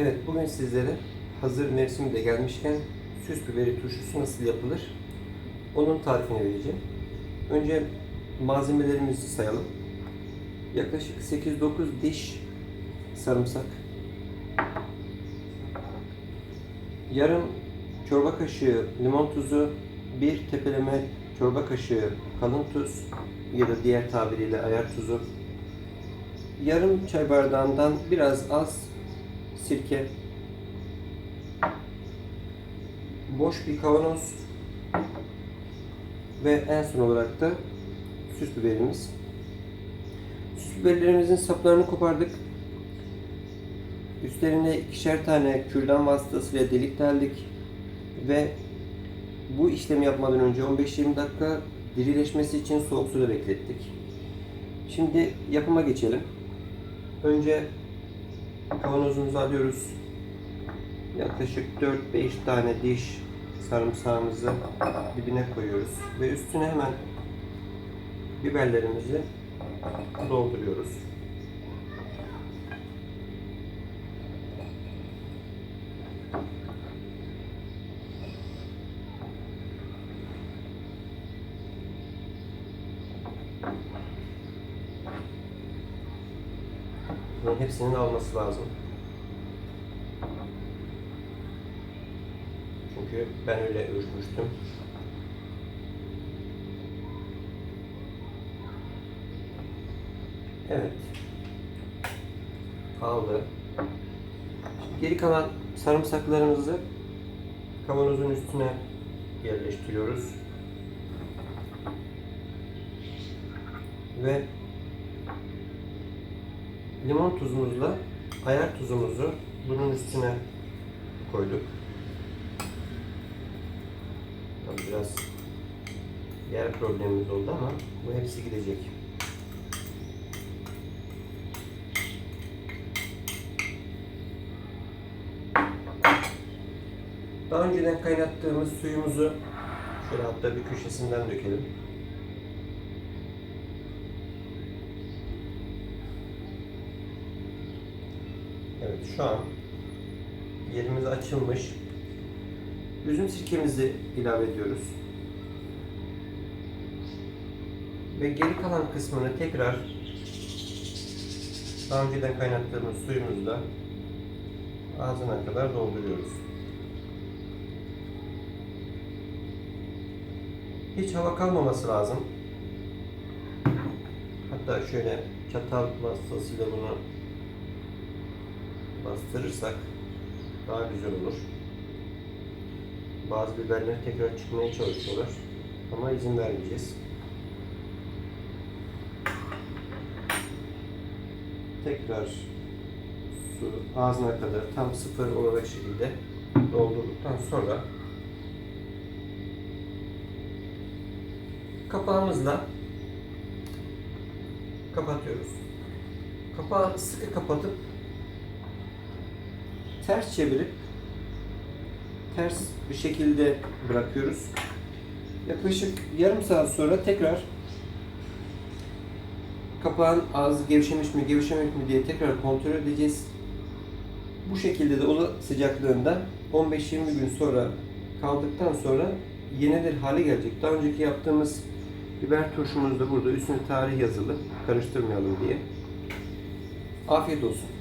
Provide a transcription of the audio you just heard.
Evet, bugün sizlere hazır mevsimi de gelmişken süs biberi turşusu nasıl yapılır? Onun tarifini vereceğim. Önce malzemelerimizi sayalım. Yaklaşık 8-9 diş sarımsak. Yarım çorba kaşığı limon tuzu, bir tepeleme çorba kaşığı kalın tuz ya da diğer tabiriyle ayar tuzu, yarım çay bardağından biraz az sirke, boş bir kavanoz ve en son olarak da süs biberimiz. Süs biberlerimizin saplarını kopardık. Üstlerine ikişer tane kürdan vasıtasıyla delik deldik ve bu işlemi yapmadan önce 15-20 dakika dirileşmesi için soğuk suda beklettik. Şimdi yapıma geçelim. Önce kavanozumuzu alıyoruz. Yaklaşık 4-5 tane diş sarımsağımızı dibine koyuyoruz ve üstüne hemen biberlerimizi dolduruyoruz. Bunun hepsinin alması lazım. Çünkü ben öyle ölçmüştüm. Evet. Aldı. Şimdi geri kalan sarımsaklarımızı kavanozun üstüne yerleştiriyoruz. Ve limon tuzumuzla ayar tuzumuzu bunun üstüne koyduk. Tabii biraz yer problemimiz oldu ama bu hepsi gidecek. Daha önceden kaynattığımız suyumuzu şöyle hatta bir köşesinden dökelim. Evet şu an yerimiz açılmış. Üzüm sirkemizi ilave ediyoruz. Ve geri kalan kısmını tekrar daha önceden kaynattığımız suyumuzla ağzına kadar dolduruyoruz. Hiç hava kalmaması lazım. Hatta şöyle çatal vasıtasıyla bunu bastırırsak daha güzel olur. Bazı biberler tekrar çıkmaya çalışıyorlar ama izin vermeyeceğiz. Tekrar su ağzına kadar tam sıfır olacak şekilde doldurduktan sonra kapağımızla kapatıyoruz. Kapağı sıkı kapatıp ters çevirip ters bir şekilde bırakıyoruz. Yaklaşık yarım saat sonra tekrar kapağın ağzı gevşemiş mi gevşememiş mi diye tekrar kontrol edeceğiz. Bu şekilde de oda sıcaklığında 15-20 gün sonra kaldıktan sonra yenilir hale gelecek. Daha önceki yaptığımız biber turşumuz da burada. Üstüne tarih yazılı. Karıştırmayalım diye. Afiyet olsun.